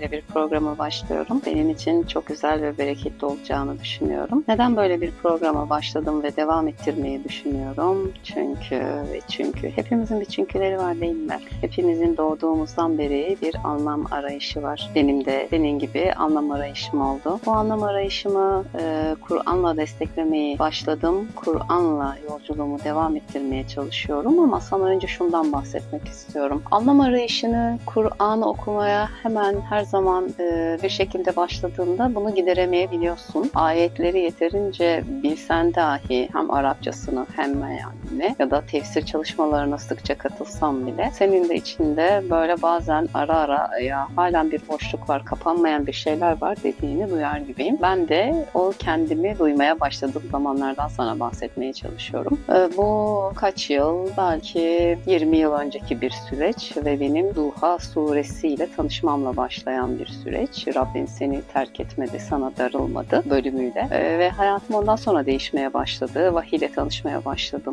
böyle bir programa başlıyorum. Benim için çok güzel ve bereketli olacağını düşünüyorum. Neden böyle bir programa başladım ve devam ettirmeyi düşünüyorum? Çünkü çünkü hepimizin bir çünküleri var değil mi? Hepimizin doğduğumuzdan beri bir anlam arayışı var. Benim de senin gibi anlam arayışım oldu. Bu anlam arayışımı e, Kur'an'la desteklemeyi başladım. Kur'an'la yolculuğumu devam ettirmeye çalışıyorum ama sana önce şundan bahsetmek istiyorum. Anlam arayışını Kur'an okumaya hemen her zaman e, bir şekilde başladığında bunu gideremeyebiliyorsun. Ayetleri yeterince bilsen dahi hem Arapçasını hem mealini ya da tefsir çalışmalarına sıkça katılsam bile senin de içinde böyle bazen ara ara ya halen bir boşluk var, kapanmayan bir şeyler var dediğini duyar gibiyim. Ben de o kendimi duymaya başladığım zamanlardan sana bahsetmeye çalışıyorum. Ee, Bu kaç yıl? Belki 20 yıl önceki bir süreç ve benim Duha suresiyle tanışmamla başlayan bir süreç. Rabbin seni terk etmedi, sana darılmadı bölümüyle. Ee, Ve hayatım ondan sonra değişmeye başladı. Vahiy ile tanışmaya başladım.